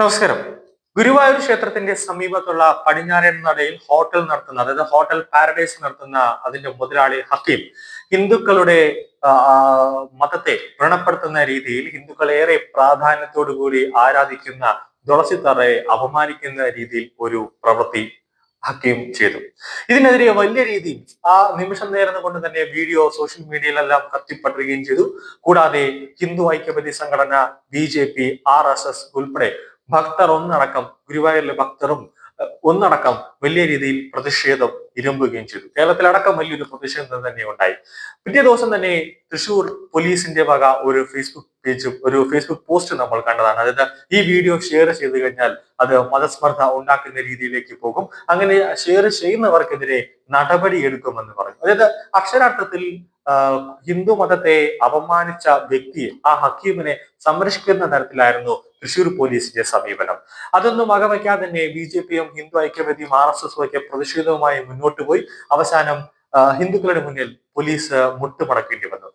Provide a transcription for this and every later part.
നമസ്കാരം. ഗുരുവായൂർ ക്ഷേത്രത്തിന്റെ സമീപത്തുള്ള പടിഞ്ഞാറൻ നടയിൽ ഹോട്ടൽ നടത്തുന്ന അതായത് ഹോട്ടൽ പാരഡൈസ് നടത്തുന്ന അതിന്റെ മുതലാളി ഹക്കീം ഹിന്ദുക്കളുടെ മതത്തെ വ്രണപ്പെടുത്തുന്ന രീതിയിൽ ഹിന്ദുക്കൾ ഏറെ പ്രാധാന്യത്തോടു കൂടി ആരാധിക്കുന്ന തുളസിത്തറയെ അപമാനിക്കുന്ന രീതിയിൽ ഒരു പ്രവൃത്തി ഹക്കീം ചെയ്തു. ഇതിനെതിരെ വലിയ രീതിയിൽ ആ നിമിഷം നേരം കൊണ്ട് തന്നെ വീഡിയോ സോഷ്യൽ മീഡിയയിലെല്ലാം കത്തിപ്പറ്റുകയും ചെയ്തു. കൂടാതെ ഹിന്ദു ഐക്യപതി സംഘടന B J P R S S ഉൾപ്പെടെ ഭക്തർ ഒന്നടക്കം ഗുരുവായൂരിലെ ഭക്തരും ഒന്നടക്കം വലിയ രീതിയിൽ പ്രതിഷേധം ഇരുമ്പുകയും ചെയ്തു കേരളത്തിലടക്കം വലിയൊരു പ്രതിഷേധം തന്നെ ഉണ്ടായി. പിറ്റേ ദിവസം തന്നെ തൃശൂർ പോലീസിന്റെ വക ഒരു ഫേസ്ബുക്ക് പേജും ഒരു ഫേസ്ബുക്ക് പോസ്റ്റ് നമ്മൾ കണ്ടതാണ്. അതായത് ഈ വീഡിയോ ഷെയർ ചെയ്ത് കഴിഞ്ഞാൽ അത് മതസ്പർദ്ധ ഉണ്ടാക്കുന്ന രീതിയിലേക്ക് പോകും. അങ്ങനെ ഷെയർ ചെയ്യുന്നവർക്കെതിരെ നടപടി എടുക്കുമെന്ന് പറഞ്ഞു. അതായത് അക്ഷരാർത്ഥത്തിൽ ഹിന്ദു മതത്തെ അപമാനിച്ച വ്യക്തിയെ ആ ഹക്കീമിനെ സംരക്ഷിക്കുന്ന തരത്തിലായിരുന്നു തൃശൂർ പോലീസിന്റെ സമീപനം. അതൊന്നും വകവയ്ക്കാതെ തന്നെ ബി ജെ പിയും ഹിന്ദു ഐക്യവേദിയും ആർ എസ് എസും ഒക്കെ പ്രതിഷേധവുമായി മുന്നോട്ട് പോയി. അവസാനം ഹിന്ദുക്കളുടെ മുന്നിൽ പോലീസ് മുട്ടുമടക്കേണ്ടി വന്നു.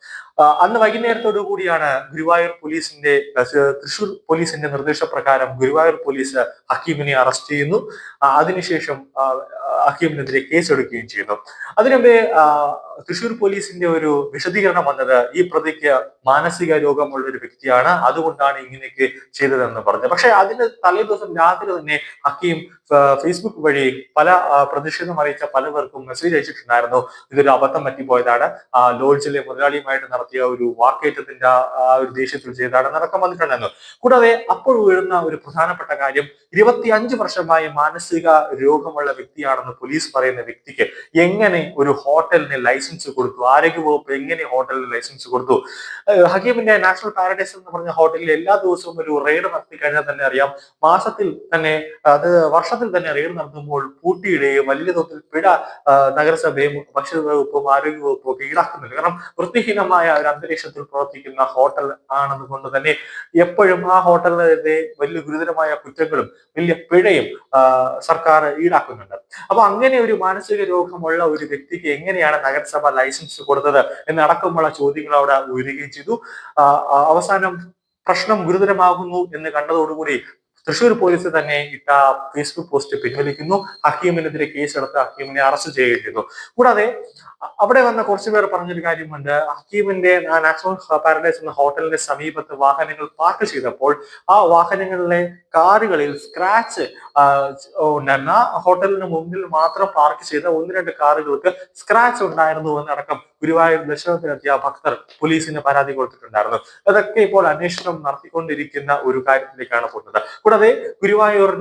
അന്ന് വൈകുന്നേരത്തോടു കൂടിയാണ് ഗുരുവായൂർ പോലീസിന്റെ തൃശൂർ പോലീസിന്റെ നിർദ്ദേശപ്രകാരം ഗുരുവായൂർ പോലീസ് ഹക്കീമിനെ അറസ്റ്റ് ചെയ്യുന്നു. അതിനുശേഷം ഹക്കീമിനെതിരെ കേസെടുക്കുകയും ചെയ്യുന്നു. അതിനുമുമ്പേ ആ, തൃശൂർ പോലീസിന്റെ ഒരു വിശദീകരണം വന്നത് ഈ പ്രതിക്ക് മാനസിക രോഗമുള്ള ഒരു വ്യക്തിയാണ്. അതുകൊണ്ടാണ് ഇങ്ങനെയൊക്കെ ചെയ്തതെന്ന് പറഞ്ഞു പക്ഷെ അതിന് തലേ ദിവസം രാത്രി തന്നെ ഹക്കീം ഫേസ്ബുക്ക് വഴി പല പ്രതിഷേധം അറിയിച്ച പലവർക്കും മെസ്സേജ് അയച്ചിട്ടുണ്ടായിരുന്നു. ഇതൊരു അബദ്ധം പറ്റിപ്പോയതാണ്. ലോഡ്ജിലെ മുതലാളിയുമായിട്ട് നടത്തിയ ഒരു വാക്കേറ്റത്തിന്റെ ആ- ഒരു ദേഷ്യത്തിൽ ചെയ്താണ് നടക്കം വന്നിട്ടുണ്ടായിരുന്നു. കൂടാതെ അപ്പോൾ വീഴുന്ന ഒരു പ്രധാനപ്പെട്ട കാര്യം ഇരുപത്തിയഞ്ച് വർഷമായി മാനസിക രോഗമുള്ള വ്യക്തിയാണെന്ന് പോലീസ് പറയുന്ന വ്യക്തിക്ക് എങ്ങനെ ഒരു ഹോട്ടലിന് ലൈസൻസ് കൊടുത്തു? ആരോഗ്യവകുപ്പ് എങ്ങനെ ഹോട്ടലിന് ലൈസൻസ് കൊടുത്തു? ഹക്കീമിന്റെ നാഷണൽ പാരഡൈസ് എന്ന് പറഞ്ഞ ഹോട്ടലിൽ എല്ലാ ദിവസവും ഒരു റെയ്ഡ് നടത്തി കഴിഞ്ഞാൽ തന്നെ അറിയാം. മാസത്തിൽ തന്നെ അത് വർഷത്തിൽ തന്നെ റെയ്ഡ് നടത്തുമ്പോൾ പൂട്ടിയിടുകയും വലിയ തോതിൽ പിഴ നഗരസഭയും ഭക്ഷ്യവകുപ്പും ആരോഗ്യവകുപ്പും ഒക്കെ ഈടാക്കുന്നുണ്ട്. കാരണം വൃത്തിഹീനമായ ഒരു അന്തരീക്ഷത്തിൽ പ്രവർത്തിക്കുന്ന ഹോട്ടൽ ആണെന്ന് കൊണ്ട് തന്നെ എപ്പോഴും ആ ഹോട്ടലിനെതിരെ വലിയ ഗുരുതരമായ കുറ്റങ്ങളും വലിയ പിഴയും സർക്കാർ ഈടാക്കുന്നുണ്ട്. അപ്പൊ അങ്ങനെ ഒരു മാനസിക രോഗമുള്ള ഒരു വ്യക്തിക്ക് എങ്ങനെയാണ് നഗരസഭ ലൈസൻസ് കൊടുത്തത് എന്നടക്കമുള്ള ചോദ്യങ്ങൾ അവിടെ ഉയരുകയും ചെയ്തു. അവസാനം പ്രശ്നം ഗുരുതരമാകുന്നു എന്ന് കണ്ടതോടുകൂടി തൃശൂർ പോലീസ് തന്നെ ഇട്ട ഫേസ്ബുക്ക് പോസ്റ്റ് പിൻവലിക്കുന്നു. ഹക്കീമിനെതിരെ കേസെടുത്ത് ഹക്കീമിനെ അറസ്റ്റ് ചെയ്യുകയും ചെയ്തു. കൂടാതെ അവിടെ വന്ന കുറച്ചു പേർ പറഞ്ഞൊരു കാര്യമുണ്ട്. ഹക്കീമിന്റെ നാഷണൽ പാരഡൈസ് എന്ന ഹോട്ടലിന്റെ സമീപത്ത് വാഹനങ്ങൾ പാർക്ക് ചെയ്തപ്പോൾ ആ വാഹനങ്ങളിലെ കാറുകളിൽ സ്ക്രാച്ച് ഉണ്ടായിരുന്ന ഹോട്ടലിന് മുമ്പിൽ മാത്രം പാർക്ക് ചെയ്ത ഒന്ന് രണ്ട് കാറുകൾക്ക് സ്ക്രാച്ച് ഉണ്ടായിരുന്നു എന്നടക്കം ഗുരുവായൂർ ദർശനത്തിനെത്തിയ ഭക്തർ പോലീസിന് പരാതി കൊടുത്തിട്ടുണ്ടായിരുന്നു. അതൊക്കെ ഇപ്പോൾ അന്വേഷണം നടത്തിക്കൊണ്ടിരിക്കുന്ന ഒരു കാര്യത്തിലേക്കാണ് പോകുന്നത്. കൂടാതെ ഗുരുവായൂർ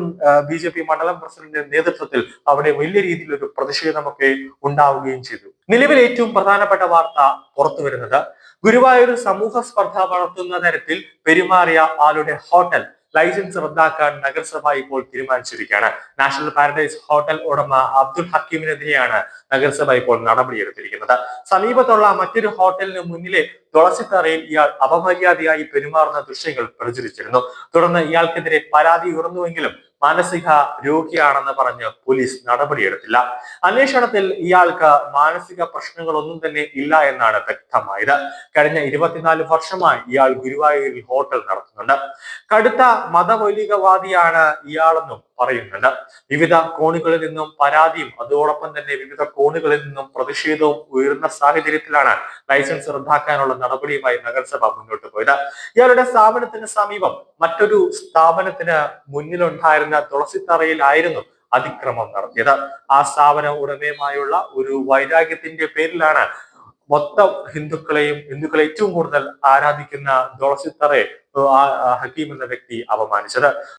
ബി ജെ പി മണ്ഡലം പ്രസിഡന്റിന്റെ നേതൃത്വത്തിൽ അവിടെ വലിയ രീതിയിൽ ഒരു പ്രതിഷേധമൊക്കെ ഉണ്ടാവുകയും ചെയ്തു. നിലവിൽ ഏറ്റവും പ്രധാനപ്പെട്ട വാർത്ത പുറത്തു വരുന്നത് ഗുരുവായൂർ സമൂഹ സ്പർദ്ധ വളർത്തുന്ന തരത്തിൽ പെരുമാറിയ ആളുടെ ഹോട്ടൽ ലൈസൻസ് റദ്ദാക്കാൻ നഗരസഭ ഇപ്പോൾ തീരുമാനിച്ചിരിക്കുകയാണ്. നാഷണൽ പാരഡൈസ് ഹോട്ടൽ ഉടമ അബ്ദുൽ ഹക്കീമിനെതിരെയാണ് നഗരസഭ ഇപ്പോൾ നടപടിയെടുത്തിരിക്കുന്നത്. സമീപത്തുള്ള മറ്റൊരു ഹോട്ടലിന് മുന്നിലെ തുളസിത്തറയിൽ ഇയാൾ അപമര്യാദയായി പെരുമാറുന്ന ദൃശ്യങ്ങൾ പ്രചരിച്ചിരുന്നു. തുടർന്ന് ഇയാൾക്കെതിരെ പരാതി ഉയർന്നുവെങ്കിലും മാനസിക രോഗിയാണെന്ന് പറഞ്ഞ് പോലീസ് നടപടിയെടുത്തില്ല. അന്വേഷണത്തിൽ ഇയാൾക്ക് മാനസിക പ്രശ്നങ്ങളൊന്നും തന്നെ ഇല്ല എന്നാണ് വ്യക്തമായത്. കഴിഞ്ഞ ഇരുപത്തിനാല് വർഷമായി ഇയാൾ ഗുരുവായൂരിൽ ഹോട്ടൽ നടത്തുന്നുണ്ട്. കടുത്ത മതമൗലികവാദിയാണ് ഇയാളെന്നും പറയുന്നുണ്ട്. വിവിധ കോണുകളിൽ നിന്നും പരാതിയും അതോടൊപ്പം തന്നെ വിവിധ കോണുകളിൽ നിന്നും പ്രതിഷേധവും ഉയർന്ന സാഹചര്യത്തിലാണ് ലൈസൻസ് റദ്ദാക്കാനുള്ള നടപടിയുമായി നഗരസഭ മുന്നോട്ട് പോയത്. ഇയാളുടെ സ്ഥാപനത്തിന് സമീപം മറ്റൊരു സ്ഥാപനത്തിന് മുന്നിലുണ്ടായിരുന്ന തുളസിത്തറയിലായിരുന്നു അതിക്രമം നടത്തിയത്. ആ സ്ഥാപന ഉടമയുമായുള്ള ഒരു വൈരാഗ്യത്തിന്റെ പേരിലാണ് മൊത്തം ഹിന്ദുക്കളെയും ഹിന്ദുക്കളെ ഏറ്റവും കൂടുതൽ ആരാധിക്കുന്ന തുളസിത്തറയെ ഹക്കീം എന്ന വ്യക്തി അപമാനിച്ചത്.